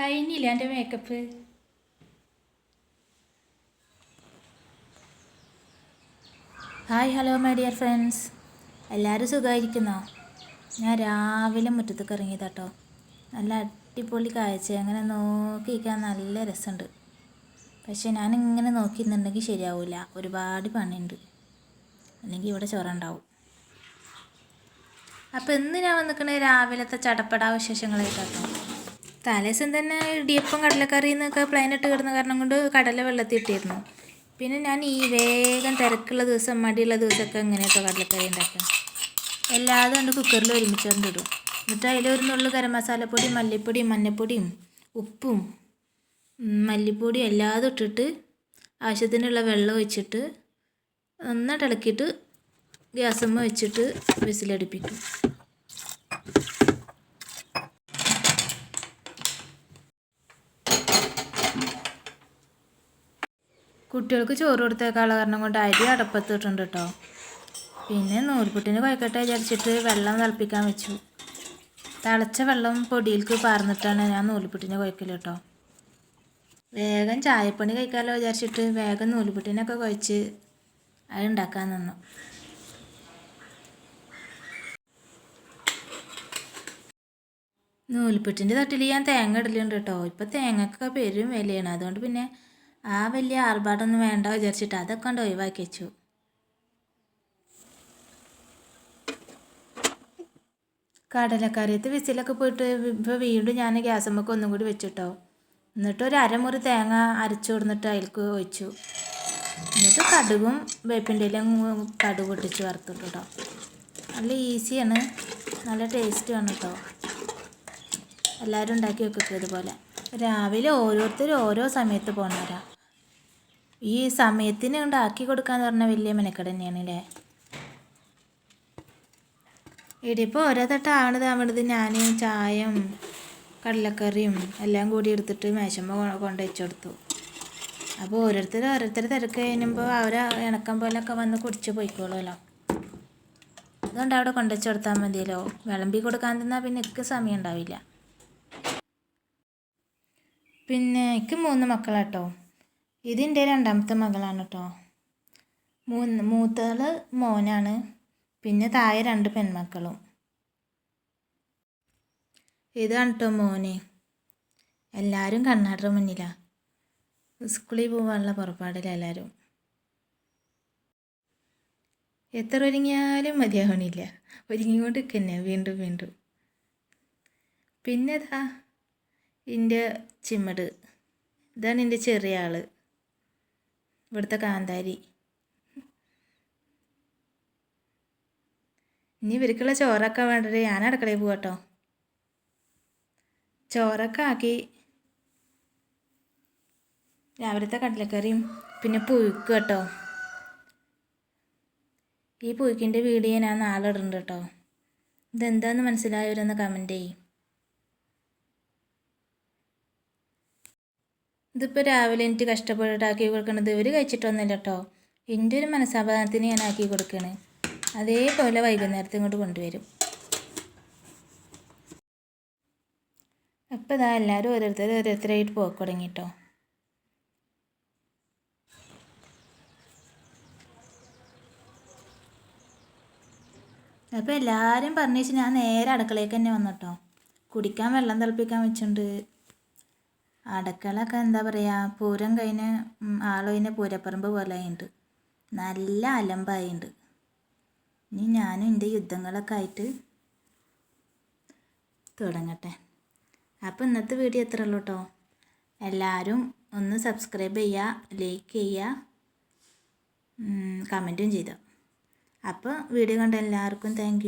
കഴിഞ്ഞില്ല എന്റെ makeup hi hello my dear friends എല്ലാവരും സുഖമായിരിക്കുന്നോ? ഞാൻ രാവിലെ മുറ്റത്തേക്ക് ഇറങ്ങിയതാട്ടോ. നല്ല അടിപൊളി കാഴ്ച. അങ്ങനെ നോക്കിയിരിക്കാൻ നല്ല രസമുണ്ട്. പക്ഷേ ഞാനിങ്ങനെ നോക്കിയിരുന്നുണ്ടെങ്കിൽ ശരിയാവില്ല ഒരുപാട് പണിയുണ്ട്. അല്ലെങ്കിൽ ഇവിടെ ചോറ ഉണ്ടാവും. അപ്പോൾ ഇന്ന് ഞാൻ വന്നിക്കണേ രാവിലത്തെ ചടപ്പടാ വിശേഷങ്ങളായിട്ടോ തലേദിവസം തന്നെ ഇടിയപ്പം കടലക്കറി എന്നൊക്കെ പ്ലാനിട്ട് കിടന്ന കാരണം കൊണ്ട് കടല വെള്ളത്തിൽ ഇട്ടിരുന്നു. പിന്നെ ഞാൻ ഈ വേഗം തിരക്കുള്ള ദിവസം മടിയുള്ള ദിവസമൊക്കെ ഇങ്ങനെയൊക്കെ കടലക്കറി ഉണ്ടാക്കാം എല്ലാതും കൊണ്ട് കുക്കറിൽ ഒരുമിച്ച് കൊണ്ടിടും എന്നിട്ട് അതിൽ ഒരു നുള്ളു ഗരം മസാലപ്പൊടിയും മല്ലിപ്പൊടിയും മഞ്ഞൾപ്പൊടിയും ഉപ്പും മല്ലിപ്പൊടിയും എല്ലാതും ഇട്ടിട്ട് ആവശ്യത്തിനുള്ള വെള്ളം ഒഴിച്ചിട്ട് നന്നായിട്ട് ഇളക്കിയിട്ട് ഗ്യാസമ്മ വെച്ചിട്ട് വിസിലടുപ്പിക്കും കുട്ടികൾക്ക് ചോറ് കൊടുത്തേക്കാനുള്ള കാരണം കൊണ്ട് അരി അടപ്പത്തിട്ടുണ്ട് കേട്ടോ പിന്നെ നൂൽപുട്ടിന് കുഴക്കട്ടെ വിചാരിച്ചിട്ട് വെള്ളം തിളപ്പിക്കാൻ വെച്ചു. തിളച്ച വെള്ളം പൊടിയിലേക്ക് പാർന്നിട്ടാണ് ഞാൻ നൂൽപുട്ടിനെ കുഴക്കൽ കേട്ടോ വേഗം ചായപ്പണി കഴിക്കാമല്ലോ വിചാരിച്ചിട്ട് വേഗം നൂൽപുട്ടിനൊക്കെ കുഴച്ച് അത് ഉണ്ടാക്കാൻ നിന്നു. നൂൽപുട്ടിന്റെ തട്ടിൽ ഞാൻ തേങ്ങ ഇടലുണ്ട് കേട്ടോ ഇപ്പം തേങ്ങക്കൊക്കെ പെരും വിലയാണ്. അതുകൊണ്ട് പിന്നെ ആ വലിയ ആർഭാടൊന്നും വേണ്ട വിചാരിച്ചിട്ട് അതൊക്കെ കൊണ്ട് ഒഴിവാക്കി വെച്ചു. കടലക്കറിയത്ത് വിസിലൊക്കെ പോയിട്ട് ഇപ്പോൾ വീണ്ടും ഞാൻ ഗ്യാസ് ഗ്യാസമ്മക്ക് ഒന്നും കൂടി വെച്ചിട്ടോ. എന്നിട്ട് ഒരു അരമുറി തേങ്ങ അരച്ചു കൊടുത്തിട്ട് അതിലേക്ക് ഒഴിച്ചു. എന്നിട്ട് കടുകും വേപ്പിന്റെ ഇലയും കടുക് പൊട്ടിച്ച് വറുത്തിട്ടു കേട്ടോ നല്ല ഈസിയാണ്. നല്ല ടേസ്റ്റുമാണ് കേട്ടോ എല്ലാവരും ഉണ്ടാക്കി വെക്കുക ഇതുപോലെ. രാവിലെ ഓരോരുത്തരും ഓരോ സമയത്ത് പോകണവരാ ഈ സമയത്തിന് ഉണ്ടാക്കി കൊടുക്കാന്ന് പറഞ്ഞാൽ വലിയ മെനക്കെട് തന്നെയാണ് അല്ലേ ഇടിയിപ്പോൾ ഓരോ തട്ട ആണത് അവിടുന്ന് ഞാൻ ചായയും കടലക്കറിയും എല്ലാം കൂടി എടുത്തിട്ട് മേശമ്മ കൊണ്ട് വെച്ചു കൊടുത്തു അപ്പോൾ ഓരോരുത്തർ ഓരോരുത്തർ തിരക്ക് കഴിയുമ്പോൾ അവർ ഇണക്കം പോലൊക്കെ വന്ന് കുടിച്ച് പോയിക്കോളുമല്ലോ. അതുകൊണ്ട് അവിടെ കൊണ്ടുവച്ച് കൊടുത്താൽ മതിയല്ലോ. വിളമ്പി കൊടുക്കാൻ തന്നാൽ പിന്നെ എനിക്ക് സമയം ഉണ്ടാവില്ല. പിന്നെ എനിക്ക് മൂന്ന് മക്കളാട്ടോ. ഇതിന്റെ രണ്ടാമത്തെ മകളാണ് കേട്ടോ മൂന്ന് മൂത്തകൾ മോനാണ്. പിന്നെ താഴെ രണ്ട് പെൺമക്കളും. ഇതാണ് കേട്ടോ മോനെ? എല്ലാവരും കണ്ണാടിയുടെ മുന്നിലാണ് സ്കൂളിൽ പോകാനുള്ള പുറപ്പാടില്ല എല്ലാവരും എത്ര ഒരുങ്ങിയാലും മതിയാവണില്ല. ഒരുങ്ങിക്കൊണ്ട് നിൽക്കന്നെ വീണ്ടും വീണ്ടും. പിന്നെ ഇതാ എന്റെ ചിമ്മട് ഇതാണ് എന്റെ ചെറിയ ആൾ ഇവിടുത്തെ കാന്താരി. ഇനി ഇവർക്കുള്ള ചോറൊക്കെ വേണ്ടത് ഞാൻ അടുക്കളയിൽ പോകട്ടോ ചോറൊക്കെ ആക്കി രാവിലത്തെ കടലക്കറിയും പിന്നെ പുഴുക്ക് കേട്ടോ ഈ പുഴുക്കിന്റെ വീഡിയോ ഞാൻ നാളെ ഇടുന്നുണ്ട് കേട്ടോ ഇതെന്താന്ന് മനസ്സിലായവരൊന്ന് കമന്റ് ചെയ്യും. ഇതിപ്പോൾ രാവിലെ എനിക്ക് കഷ്ടപ്പെട്ടിട്ട് ആക്കി കൊടുക്കണത് ഇവർ കഴിച്ചിട്ടൊന്നുമില്ല കേട്ടോ എന്റെ ഒരു മനസ്സമാധാനത്തിന് ഞാൻ ആക്കി കൊടുക്കണേ. അതേപോലെ വൈകുന്നേരത്തെ ഇങ്ങോട്ട് കൊണ്ടുവരും. അപ്പോൾ ഇതാ എല്ലാവരും ഓരോരുത്തർ ഓരോരുത്തരായിട്ട് പോക്ക് തുടങ്ങി കേട്ടോ അപ്പോൾ എല്ലാവരും പറഞ്ഞു വെച്ചാൽ ഞാൻ നേരെ അടുക്കളയ്ക്ക് തന്നെ വന്നു കേട്ടോ കുടിക്കാൻ വെള്ളം തിളപ്പിക്കാൻ വെച്ചിട്ടുണ്ട്. അടുക്കളൊക്കെ എന്താ പറയുക പൂരം കഴിഞ്ഞ് ആളൊഴിഞ്ഞ പൂരപ്പറമ്പ് പോലെ ആയിട്ടുണ്ട് നല്ല അലമ്പായിട്ടുണ്ട് ഇനി ഞാനും എന്റെ യുദ്ധങ്ങളൊക്കെ ആയിട്ട് തുടങ്ങട്ടെ. അപ്പോൾ ഇന്നത്തെ വീഡിയോ എത്ര ഉള്ളൂ കേട്ടോ എല്ലാവരും ഒന്ന് സബ്സ്ക്രൈബ് ചെയ്യുക ലൈക്ക് ചെയ്യുക കമന്റും ചെയ്തോ. അപ്പോൾ വീഡിയോ കണ്ട എല്ലാവർക്കും താങ്ക്